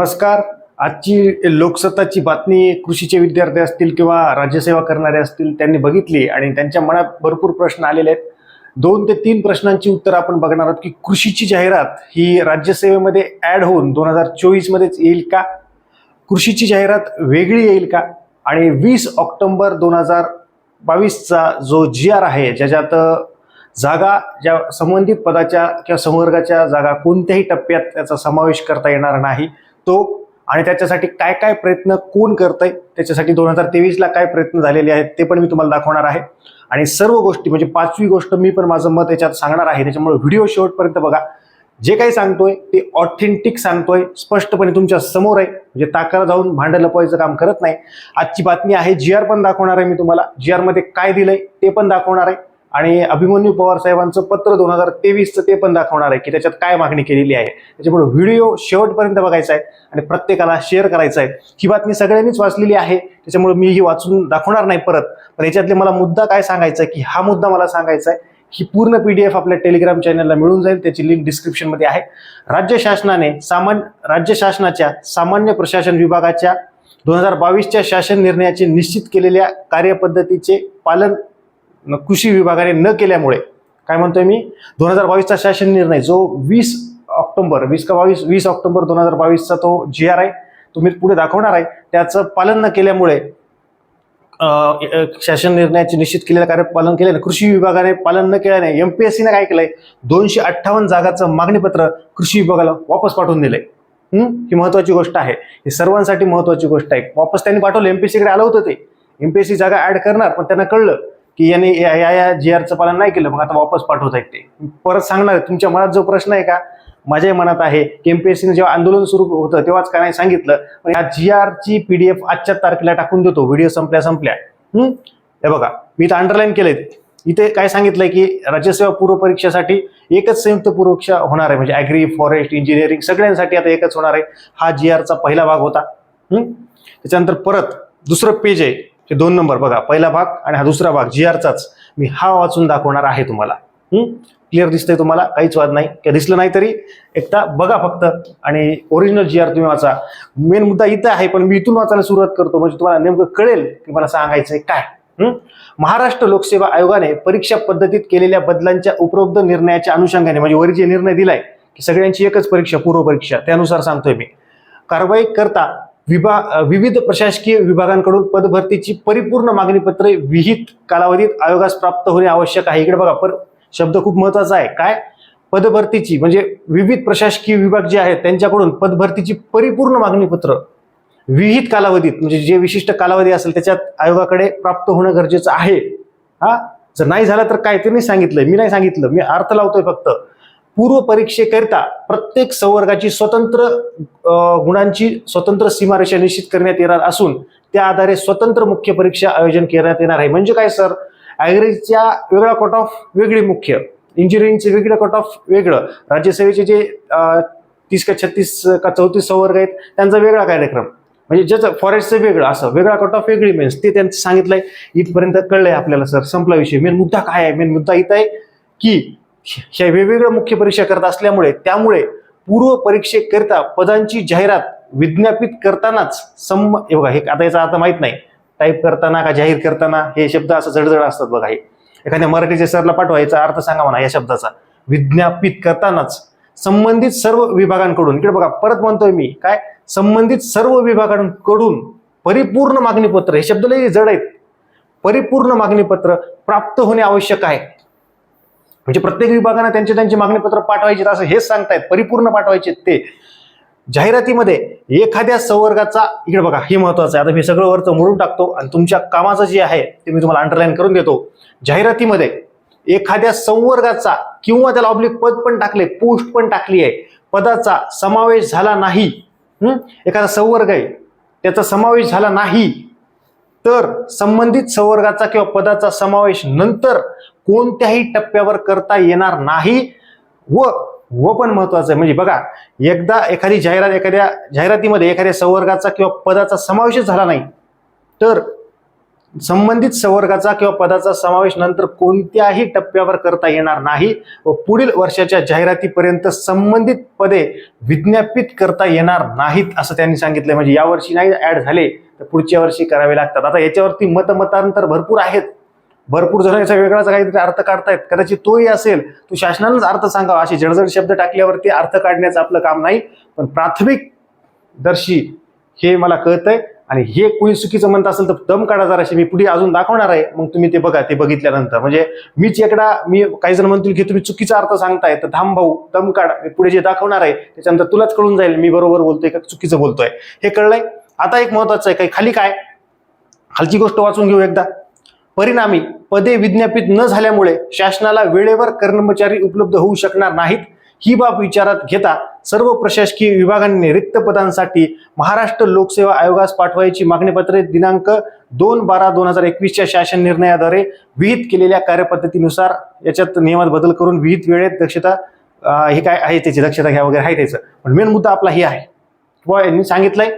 नमस्कार. आजची लोकसत्ताची बातमी कृषीचे विद्यार्थी असतील किंवा राज्यसेवा करणारे असतील त्यांनी बघितली आणि त्यांच्या मनात भरपूर प्रश्न आलेले आहेत. दोन ते तीन प्रश्नांची उत्तर आपण बघणार आहोत की कृषीची जाहिरात ही राज्यसेवेमध्ये ॲड होऊन दोन हजार चोवीसमध्येच येईल का? कृषीची जाहिरात वेगळी येईल का? आणि वीस ऑक्टोंबर दोन हजार बावीसचा जो जी आर आहे ज्याच्यात जागा ज्या संबंधित पदाच्या किंवा संवर्गाच्या जागा कोणत्याही टप्प्यात त्याचा समावेश करता येणार नाही. तो आणि त्याच्यासाठी काय काय प्रयत्न कोण करतंय? त्याच्यासाठी दोन हजार तेवीसला काय प्रयत्न झालेले आहेत ते पण मी तुम्हाला दाखवणार आहे. आणि सर्व गोष्टी म्हणजे पाचवी गोष्ट मी पण माझं मत याच्यात सांगणार आहे. त्याच्यामुळे व्हिडिओ शेवटपर्यंत बघा. जे काही सांगतोय ते ऑथेंटिक सांगतोय स्पष्टपणे तुमच्यासमोर आहे. म्हणजे ताकाला जाऊन भांडं लपवायचं काम करत नाही. आजची बातमी आहे जी आर पण दाखवणार आहे मी तुम्हाला. जी आरमध्ये काय दिलंय ते पण दाखवणार आहे. आणि अभिमन्यू पवार साहेबांचं पत्र दोन हजार तेवीसचं ते पण दाखवणार आहे की त्याच्यात काय मागणी केलेली आहे. त्याच्यामुळे व्हिडिओ शेवटपर्यंत बघायचा आहे आणि प्रत्येकाला शेअर करायचा आहे. ही बातमी सगळ्यांनीच वाचलेली आहे. त्याच्यामुळे मी ही वाचून दाखवणार नाही परत. पण याच्यातले मला मुद्दा काय सांगायचा आहे की हा मुद्दा मला सांगायचा आहे. ही पूर्ण पी डी एफ आपल्या टेलिग्राम चॅनलला मिळून जाईल. त्याची लिंक डिस्क्रिप्शनमध्ये आहे. राज्य शासनाने सामान्य राज्य शासनाच्या सामान्य प्रशासन विभागाच्या दोन हजार बावीसच्या शासन निर्णयाचे निश्चित केलेल्या कार्यपद्धतीचे पालन कृषी विभागाने न केल्यामुळे काय म्हणतोय मी? दोन हजार बावीसचा शासन निर्णय जो वीस ऑक्टोबर वीस का बावीस? वीस ऑक्टोबर दोन हजार बावीसचा तो जी आर आहे तो मी पुढे दाखवणार आहे. त्याचं पालन न केल्यामुळे शासन निर्णयाचे निश्चित केलेलं कार्य पालन केल्याने कृषी विभागाने पालन न केल्याने सीने काय केलंय? दोनशे अठ्ठावन्न जागाचं मागणीपत्र कृषी विभागाला वापस पाठवून दिलंय. ही? महत्वाची गोष्ट आहे. ही सर्वांसाठी महत्वाची गोष्ट आहे. वापस त्यांनी पाठवलं. एम एस सीकडे आलं होतं ते. एमपीएससी जागा ऍड करणार पण त्यांना कळलं. की याने या या- या जी आरचं पालन नाही केलं मग आता वापस पाठवत आहेत ते. परत सांगणार तुमच्या मनात जो प्रश्न आहे का? माझ्याही मनात आहे की एमपीएससीने जेव्हा आंदोलन सुरू होतं तेव्हाच काय नाही सांगितलं? पण या जी आरची पी डी एफ आजच्या तारखेला टाकून देतो व्हिडिओ संपल्या संपल्या. हे? बघा मी इथं अंडरलाईन केलंय. इथे काय सांगितलंय की राज्यसेवा पूर्व परीक्षेसाठी एकच संयुक्त पूर्व होणार आहे. म्हणजे ॲग्री फॉरेस्ट इंजिनिअरिंग सगळ्यांसाठी आता एकच होणार आहे. हा जी आरचा पहिला भाग होता. त्याच्यानंतर परत दुसरं पेज आहे. हे दोन नंबर बघा पहिला भाग आणि हा दुसरा भाग जी आरचाच मी हा वाचून दाखवणार आहे तुम्हाला. क्लिअर दिसतंय तुम्हाला? काहीच वाद नाही. किंवा दिसलं नाही तरी एकदा बघा फक्त आणि ओरिजिनल जी आर तुम्ही वाचा. मेन मुद्दा इथं आहे पण मी इथून वाचायला सुरुवात करतो. म्हणजे तुम्हाला नेमकं कळेल की मला सांगायचंय काय. महाराष्ट्र लोकसेवा आयोगाने परीक्षा पद्धतीत केलेल्या बदलांच्या उपलब्ध निर्णयाच्या अनुषंगाने म्हणजे वर जे निर्णय दिलाय की सगळ्यांची एकच परीक्षा पूर्व परीक्षा त्यानुसार सांगतोय मी. कारवाई करता विभाग विविध प्रशासकीय विभागांकडून पदभरतीची परिपूर्ण मागणीपत्रे विहित कालावधीत आयोगास प्राप्त होणे आवश्यक आहे. इकडे बघा पर शब्द खूप महत्त्वाचा आहे. काय? पदभरतीची म्हणजे विविध प्रशासकीय विभाग जे आहेत त्यांच्याकडून पदभरतीची परिपूर्ण मागणीपत्र विहित कालावधीत म्हणजे जे विशिष्ट कालावधी असेल त्याच्यात आयोगाकडे प्राप्त होणं गरजेचं आहे. हा? जर नाही झालं तर काय? ते नाही सांगितलंय. मी नाही सांगितलं. मी अर्थ लावतोय फक्त. पूर्व परीक्षेकरिता प्रत्येक संवर्गाची स्वतंत्र गुणांची स्वतंत्र सीमारेषा निश्चित करण्यात येणार असून त्या आधारे स्वतंत्र मुख्य परीक्षा आयोजन करण्यात येणार आहे. म्हणजे काय सर? ॲग्रेजच्या वेगळा कट ऑफ वेगळी मुख्य. इंजिनिअरिंगचे वेगळं कट ऑफ वेगळं. राज्यसेवेचे जे तीस का छत्तीस का चौतीस संवर्ग आहेत त्यांचा वेगळा कार्यक्रम. म्हणजे ज्याचं फॉरेस्टचं वेगळं असं वेगळा कट ऑफ वेगळी मेन्स ते त्यांचं सांगितलंय. इथपर्यंत कळलंय आपल्याला सर. संपला विषय. मेन मुद्दा काय आहे? मेन मुद्दा इथं आहे की ह्या वेगवेगळ्या मुख्य परीक्षा करत असल्यामुळे त्यामुळे पूर्व परीक्षेकरिता पदांची जाहिरात विज्ञापित करतानाच सम हे बघा हे आता याचा अर्थ माहीत नाही. टाईप करताना का जाहीर करताना हे शब्द असं जडजड असतात बघा हे. एखाद्या मराठीच्या सरला पाठवा याचा अर्थ सांगा म्हणा या शब्दाचा. विज्ञापित करतानाच संबंधित सर्व विभागांकडून इकडे बघा परत म्हणतोय मी काय? संबंधित सर्व विभागांकडून परिपूर्ण मागणीपत्र हे शब्द लई जड आहेत. परिपूर्ण मागणीपत्र प्राप्त होणे आवश्यक आहे. म्हणजे प्रत्येक विभागाने त्यांचे त्यांचे मागणीपत्र पाठवायचे असं हेच सांगतायत परिपूर्ण पाठवायचे ते. जाहिरातीमध्ये एखाद्या संवर्गाचा इकडे बघा हे महत्वाचं आहे. आता मी सगळं वरचं मोडून टाकतो आणि तुमच्या कामाचं जे आहे ते मी तुम्हाला अंडरलाईन करून देतो. जाहिरातीमध्ये एखाद्या संवर्गाचा किंवा त्याला ऑब्लिक पद पण टाकले पोस्ट पण टाकली आहे. पदाचा समावेश झाला नाही. एखादा संवर्ग आहे त्याचा समावेश झाला नाही तर संबंधित संवर्गाचा किंवा पदाचा समावेश नंतर कोणत्याही टप्प्यावर करता येणार नाही. व व पण महत्वाचं आहे. म्हणजे बघा एकदा एखादी जाहिरात एखाद्या जाहिरातीमध्ये एखाद्या संवर्गाचा किंवा पदाचा समावेश झाला नाही. तर संबंधित संवर्गाचा किंवा पदाचा समावेश नंतर कोणत्याही टप्प्यावर करता येणार नाही व पुढील वर्षाच्या जाहिरातीपर्यंत संबंधित पदे विज्ञापित करता येणार नाहीत असं त्यांनी सांगितलं म्हणजे यावर्षी नाही ऍड झाले तर पुढच्या वर्षी करावे लागतात. आता याच्यावरती मतमतांतर भरपूर आहेत. भरपूर जण याचा वेगळाच काहीतरी अर्थ काढतायत. कदाचित तोही असेल. तो शासनानंच अर्थ सांगावा. असे जडजड शब्द टाकल्यावरती अर्थ काढण्याचं आपलं काम नाही. पण प्राथमिक दर्शी हे मला कळतंय. आणि हे कोणी चुकीचं म्हणत असेल तर दम काढा जरा मी पुढे अजून दाखवणार आहे. मग तुम्ही ते बघा ते बघितल्यानंतर. म्हणजे मीच एकदा मी काही जण म्हणतील की तुम्ही चुकीचा अर्थ सांगताय तर थांब भाऊ दम काढ. मी पुढे जे दाखवणार आहे त्याच्यानंतर तुलाच कळून जाईल मी बरोबर बोलतोय का चुकीचं बोलतोय. हे कळलंय? आता एक महत्वाचं आहे. काही खाली काय? खालची गोष्ट वाचून घेऊ एकदा. परिणामी पदे विज्ञापित न झाल्यामुळे शासनाला वेळेवर कर्मचारी उपलब्ध होऊ शकणार नाहीत ही बाब विचारात घेता सर्व प्रशासकीय विभागांनी रिक्त पदांसाठी महाराष्ट्र लोकसेवा आयोगास पाठवायची मागणी पत्रे दिनांक दोन बारा दोन हजार एकवीसच्या शासन निर्णयाद्वारे विहित केलेल्या कार्यपद्धतीनुसार याच्यात नियमात बदल करून विहित वेळेत दक्षता हे काय आहे त्याची दक्षता घ्या वगैरे आहे त्याचं. पण मेन मुद्दा आपला हे आहे. व यांनी सांगितलंय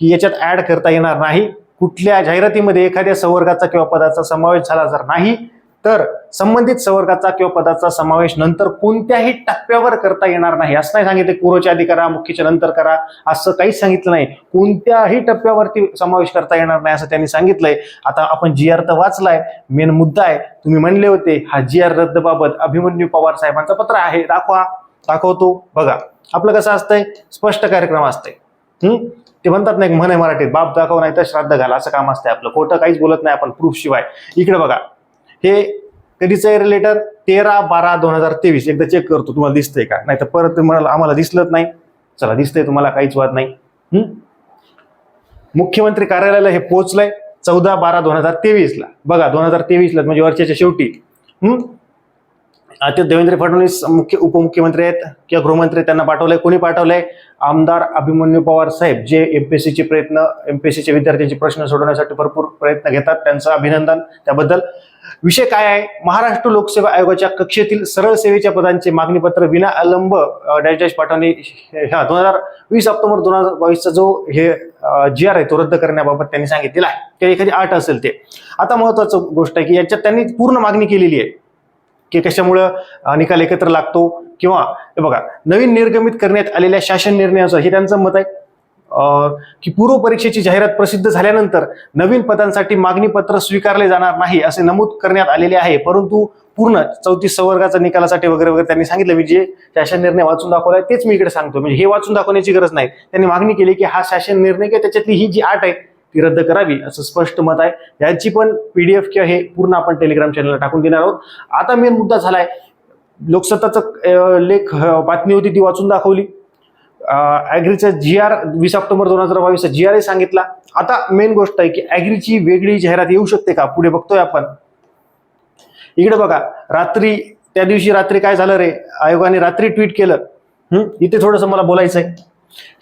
की याच्यात ॲड करता येणार नाही. कुठल्या जाहिरातीमध्ये एखाद्या संवर्गाचा किंवा पदाचा समावेश झाला जर नाही तर संबंधित संवर्गाचा किंवा पदाचा समावेश नंतर कोणत्याही टप्प्यावर करता येणार नाही. असं नाही सांगितलं पूर्वच्या आधी करा मुख्यच्या नंतर करा असं काहीच सांगितलं नाही. कोणत्याही टप्प्यावरती समावेश करता येणार नाही असं त्यांनी सांगितलंय. आता आपण जी आर तर वाचलाय मेन मुद्दा आहे तुम्ही म्हणले होते हा जी आर रद्दबाबत अभिमन्यू पवार साहेबांचं पत्र आहे. दाखवा दाखवतो बघा. आपलं कसं असतंय? स्पष्ट कार्यक्रम असतंय. हम्म ते म्हणतात नाही म्हणे मराठीत बाप दाखव नाही तर श्राद्ध घाला असं काम असतंय आपलं. खोटं काहीच बोलत नाही आपण प्रूफ शिवाय. इकडे बघा. हे कधीच आहे रिलेटर तेरा बारा दोन हजार तेवीस. एकदा चेक करतो तुम्हाला दिसतंय का? नाही तर परत म्हणाल आम्हाला दिसलंच नाही. चला दिसतंय तुम्हाला काहीच वाद नाही. हम्म? मुख्यमंत्री कार्यालयाला हे पोहोचलंय चौदा बारा दोन हजार तेवीसला. बघा दोन हजार तेवीसला म्हणजे वर्षाच्या शेवटी. हम्म ते देवेंद्र फडणवीस मुख्य उपमुख्यमंत्री आहेत किंवा गृहमंत्री त्यांना पाठवलंय. कोणी पाठवलंय? आमदार अभिमन्यू पवार साहेब जे एमपीएससीचे प्रयत्न एमपीएससीचे विद्यार्थ्यांचे प्रश्न सोडवण्यासाठी भरपूर प्रयत्न घेतात. त्यांचं अभिनंदन त्याबद्दल. विषय काय आहे? महाराष्ट्र लोकसेवा आयोगाच्या कक्षेतील सरळ सेवेच्या पदांचे मागणीपत्र विना अलंब अ, डॅश डॅश पाठवणे हा दोन हजार वीस ऑक्टोबर दोन हजार बावीसचा जो हे जी आर आहे तो रद्द करण्याबाबत त्यांनी सांगितलेला आहे. किंवा एखादी आठ असेल ते. आता महत्वाचं गोष्ट आहे की याच्यात त्यांनी पूर्ण मागणी केलेली आहे. की कशामुळं निकाल एकत्र लागतो? किंवा हे बघा नवीन निर्गमित करण्यात आलेल्या शासन निर्णयाचं हे त्यांचं मत आहे. की पूर्व परीक्षेची जाहिरात प्रसिद्ध झाल्यानंतर नवीन पदांसाठी मागणी पत्र स्वीकारले जाणार नाही असे नमूद करण्यात आलेले आहे. परंतु पूर्ण चौतीस संवर्गाचा निकालासाठी वगैरे वगैरे त्यांनी सांगितलं. मी जे शासन निर्णय वाचून दाखवलाय तेच मी इकडे सांगतो म्हणजे हे वाचून दाखवण्याची गरज नाही. त्यांनी मागणी केली की हा शासन निर्णय किंवा त्याच्यातली ही जी आठ आहे ती रद्द करावी असं स्पष्ट मत आहे. याची पण पीडीएफ किंवा हे पूर्ण आपण टेलिग्राम चॅनलला टाकून देणार आहोत. आता मेन मुद्दा झालाय लोकसत्ताचं लेख बातमी होती ती वाचून दाखवली. ॲग्रीचा जी आर वीस ऑक्टोबर दोन हजार बावीसचा जी आर सांगितला. आता मेन गोष्ट आहे की ॲग्रीची वेगळी जाहिरात येऊ शकते का? पुढे बघतोय आपण. इकडे बघा रात्री त्या दिवशी रात्री काय झालं रे? आयोगाने रात्री ट्विट केलं. इथे थोडंसं मला बोलायचं आहे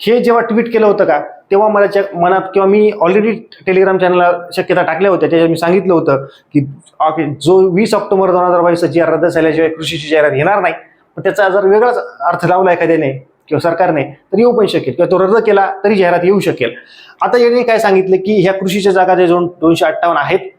हे जेव्हा ट्विट केलं होतं का? तेव्हा मला मनात किंवा मी ऑलरेडी टेलिग्राम चॅनलला शक्यता टाकल्या होत्या. त्याच्यात मी सांगितलं होतं की ओके, जो वीस ऑक्टोबर दोन हजार बावीसचा जी आर रद्द झाल्याशिवाय कृषीची जाहिरात येणार नाही. पण त्याचा जर वेगळाच अर्थ लावला एखाद्याने किंवा सरकारने तर येऊ पण शकेल. किंवा तो रद्द केला तरी जाहिरात येऊ शकेल. आता यांनी काय सांगितलं की ह्या कृषीच्या जागा जे दोन दोनशे अठ्ठावन्न आहेत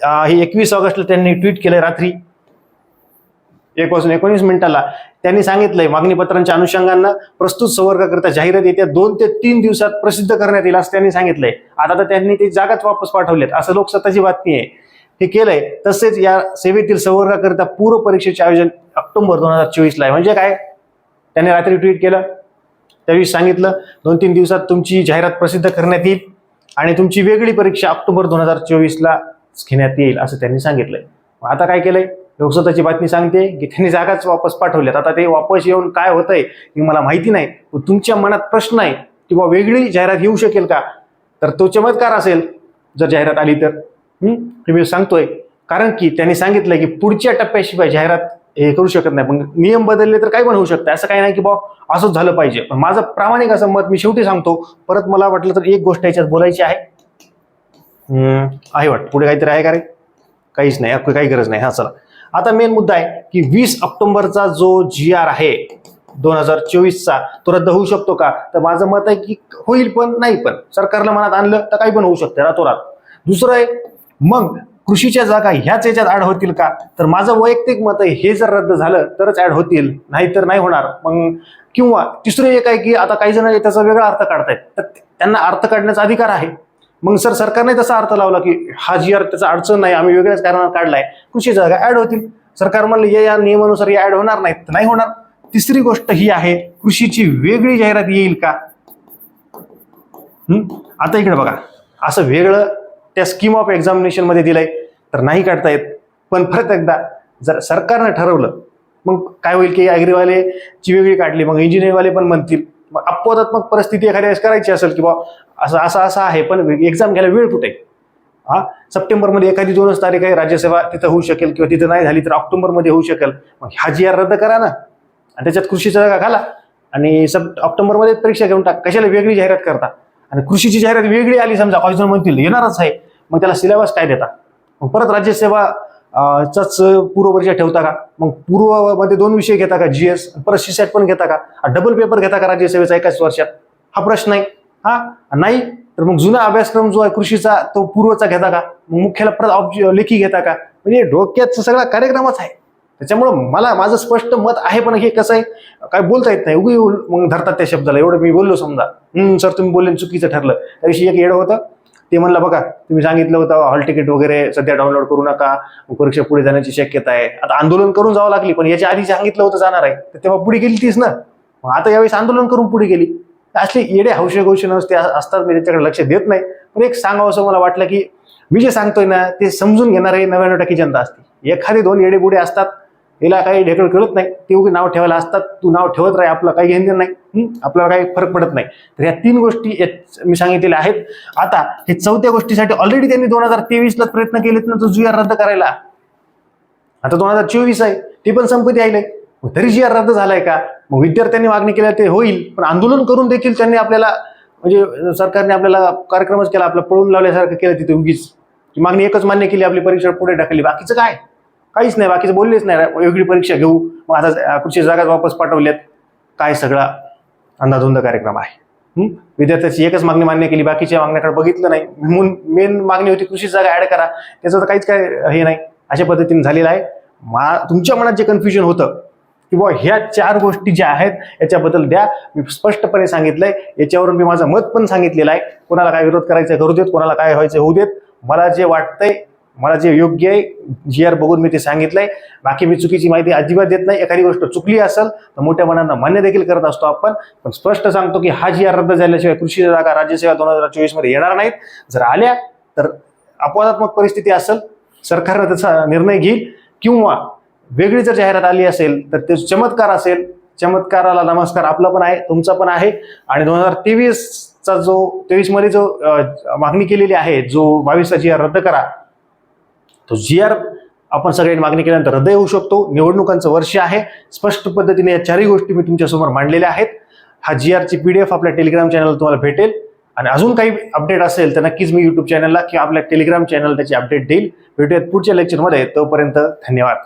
हे एकवीस ऑगस्टला त्यांनी ट्विट केलं रात्री. एक वाजून एकोणीस मिनिटाला त्यांनी सांगितलंय मागणी पत्रांच्या अनुषंगानं प्रस्तुत संवर्गाकरता जाहिरात येत्या दोन ते तीन दिवसात प्रसिद्ध करण्यात येईल असं त्यांनी सांगितलंय. आता तर त्यांनी ते जागाच वापस पाठवलेत असं लोकसत्ताची बातमी आहे. हे केलंय तसेच या सेवेतील संवर्गाकरिता पूर्व परीक्षेचे आयोजन ऑक्टोबर दोन हजार चोवीसला आहे. म्हणजे काय? त्यांनी रात्री ट्विट केलं त्यावेळी सांगितलं दोन तीन दिवसात तुमची जाहिरात प्रसिद्ध करण्यात येईल आणि तुमची वेगळी परीक्षा ऑक्टोबर दोन हजार चोवीसला घेण्यात येईल असं त्यांनी सांगितलंय. मग आता काय केलंय? लोकसत्ताची बातमी सांगते की त्यांनी जागाच वापस पाठवल्यात. आता ते वापस येऊन काय होतंय हे मला माहिती नाही. पण तुमच्या मनात प्रश्न आहे किंवा वेगळी जाहिरात येऊ शकेल का? तर तो चमत्कार असेल जर जाहिरात आली तर. हे? मी सांगतोय. कारण की त्यांनी सांगितलं की पुढच्या टप्प्याशिवाय जाहिरात हे करू शकत नाही. पण नियम बदलले तर काय पण होऊ शकतं. असं काही नाही की बा असंच झालं पाहिजे. पण माझं प्रामाणिक असं मत मी शेवटी सांगतो. परत मला वाटलं तर एक गोष्ट याच्यात बोलायची आहे. आहे वाट पुढे काहीतरी आहे का रे? काहीच नाही. काही गरज नाही. हा चला. आता मेन मुद्दा आहे की वीस ऑक्टोबरचा जो जी आर आहे दोन हजार चोवीसचा तो रद्द होऊ शकतो का? तर माझं मत आहे की होईल पण नाही पण. सरकारला मनात आणलं तर काही पण होऊ शकते रातोरात. दुसरं आहे मग कृषीच्या जागा ह्याच याच्यात ऍड होतील का? तर माझं वैयक्तिक मत आहे हे जर रद्द झालं तरच ऍड होतील नाही तर नाही होणार. मग किंवा तिसरं एक आहे की आता काही जण त्याचा वेगळा अर्थ काढतायत. तर त्यांना अर्थ काढण्याचा अधिकार आहे. मग सर सरकारने तसा अर्थ लावला की हा जी आर त्याचा अडचण नाही आम्ही वेगळ्याच कारणात काढलाय. कृषी जागा ऍड होतील. सरकार म्हणलं या या नियमानुसार ऍड होणार नाहीत. तर नाही होणार. तिसरी गोष्ट ही आहे कृषीची वेगळी जाहिरात येईल का? आता इकडे बघा. असं वेगळं त्या स्कीम ऑफ एक्झामिनेशनमध्ये दिलंय तर नाही काढता येत. पण परत एकदा जर सरकारनं ठरवलं मग काय होईल की ॲग्रीवाले ची वेगळी काढली मग इंजिनिअरवाले पण म्हणतील. मग अपवादात्मक परिस्थिती एखाद्या वेळेस करायची असेल किंवा असं असं असं आहे पण एक्झाम घ्यायला वेळ कुठे? हा? सप्टेंबरमध्ये एखादी दोनच तारीख आहे राज्यसेवा तिथं होऊ शकेल किंवा तिथं नाही झाली तर ऑक्टोबरमध्ये होऊ शकेल. मग हा जी आर रद्द करा ना. आणि त्याच्यात कृषीचा जागा घाला. आणि सब ऑक्टोबरमध्ये परीक्षा घेऊन टाक. कशाला वेगळी जाहिरात करता? आणि कृषीची जाहिरात वेगळी आली समजा काही म्हणतील येणारच आहे. मग त्याला सिलेबस काय देता? मग परत राज्यसेवा चाच पूर्वपरीक्षा ठेवता का? मग पूर्वमध्ये दोन विषय घेता का? जीएस परत सीसॅट पण घेता का? डबल पेपर घेता का राज्यसेवेचा एकाच वर्षात? हा प्रश्न आहे. हा? नाही? तर मग जुना अभ्यासक्रम जो आहे कृषीचा तो पूर्वचा घेता का? मग मुख्याला परत ऑब्ज- लेखी घेता का? म्हणजे डोक्यात सगळा कार्यक्रमच आहे. त्याच्यामुळं मला माझं स्पष्ट मत आहे पण हे कसं आहे? काय बोलता येत नाही. उगी मग धरतात त्या शब्दाला. एवढं मी बोललो समजा. हम्म सर तुम्ही बोलले चुकीचं ठरलं. त्याविषयी एक येडं होतं. ते म्हणलं बघा तुम्ही सांगितलं होतं हॉल तिकीट वगैरे सध्या डाउनलोड करू नका परीक्षा पुढे जाण्याची शक्यता आहे. आता आंदोलन करून जावं लागली पण याच्या आधी सांगितलं होतं जाणार आहे. तर तेव्हा पुढे गेली तीच ना. मग आता यावेळेस आंदोलन करून पुढे गेली. असले येडे हौशे गौशे नसते असतात मी त्याच्याकडे लक्ष देत नाही. पण एक सांगावं असं मला वाटलं की मी जे सांगतोय ना ते समजून घेणारे नव्याण्णव टक्के जनता असते. एखादे दोन येडे बुडे असतात याला काही ढेकळ कळत नाही. ते उगी नाव ठेवायला असतात. तू नाव ठेवत राही. आपलं काही घेणं नाही. आपल्याला काही फरक पडत नाही. तर या तीन गोष्टी मी सांगितलेल्या आहेत. आता हे चौथ्या गोष्टीसाठी ऑलरेडी त्यांनी दोन हजार तेवीसला प्रयत्न केलेत ना तो जुआर रद्द करायला. आता दोन हजार चोवीस आहे. ते पण संपत्ती आले मग तरी जी आर रद्द झालाय का? मग विद्यार्थ्यांनी मागणी केल्या ते होईल. पण आंदोलन करून देखील त्यांनी आपल्याला म्हणजे सरकारने आपल्याला कार्यक्रमच केला आपलं पळून लावल्यासारखं केलं तिथे उगीच. ती मागणी एकच मान्य केली आपली परीक्षा पुढे ढकलली. बाकीचं काय? काहीच नाही बाकीचं बोललेच नाही. वेगळी परीक्षा घेऊ. मग आता कृषी जागा वापस पाठवल्यात काय सगळा अंदाधुंद कार्यक्रम आहे. विद्यार्थ्याची एकच मागणी मान्य केली बाकीच्या मागण्याकडे बघितलं नाही. म्हणून मेन मागणी होती कृषी जागा ऍड करा. त्याचं तर काहीच काय हे नाही. अशा पद्धतीने झालेलं आहे. मा तुमच्या मनात जे कन्फ्युजन होतं की बुवा ह्या चार गोष्टी ज्या आहेत याच्याबद्दल द्या. मी स्पष्टपणे सांगितलंय. याच्यावरून मी माझं मत पण सांगितलेलं आहे. कोणाला काय विरोध करायचा आहे करू देत. कोणाला काय व्हायचं होऊ देत. मला जे वाटतंय मला जे योग्य आहे जी आर बघून मी ते सांगितलंय. बाकी मी चुकीची माहिती अजिबात देत नाही. एखादी गोष्ट चुकली असेल तर मोठ्या मनांना मान्य देखील करत असतो आपण. पण स्पष्ट सांगतो की हा जी आर रद्द झाल्याशिवाय कृषी जागा राज्यसेवा दोन हजार चोवीसमध्ये येणार नाहीत. जर आल्या तर अपवादात्मक परिस्थिती असेल सरकारनं त्याचा निर्णय घेईल. किंवा वेगळी जर जाहिरात आली असेल तर ते चमत्कार असेल. चमत्काराला नमस्कार आपला पण आहे तुमचा पण आहे. आणि दोन हजार तेवीसचा जो तेवीसमध्ये जो मागणी केलेली आहे जो बावीसचा जी आर रद्द करा तो जी आर आपण सगळ्यांनी मागणी केल्यानंतर हृदय होऊ शकतो. निवडणुकांचं वर्ष आहे. स्पष्ट पद्धतीने या चारही गोष्टी मी तुमच्यासमोर मांडलेल्या आहेत. हा जी आरची एफ आपल्या टेलिग्राम चॅनल तुम्हाला भेटेल. आणि अजून काही अपडेट असेल तर नक्कीच मी यूट्यूब चॅनलला किंवा आपल्या टेलिग्राम चॅनल त्याची अपडेट देईल. भेटूयात पुढच्या लेक्चरमध्ये तोपर्यंत धन्यवाद.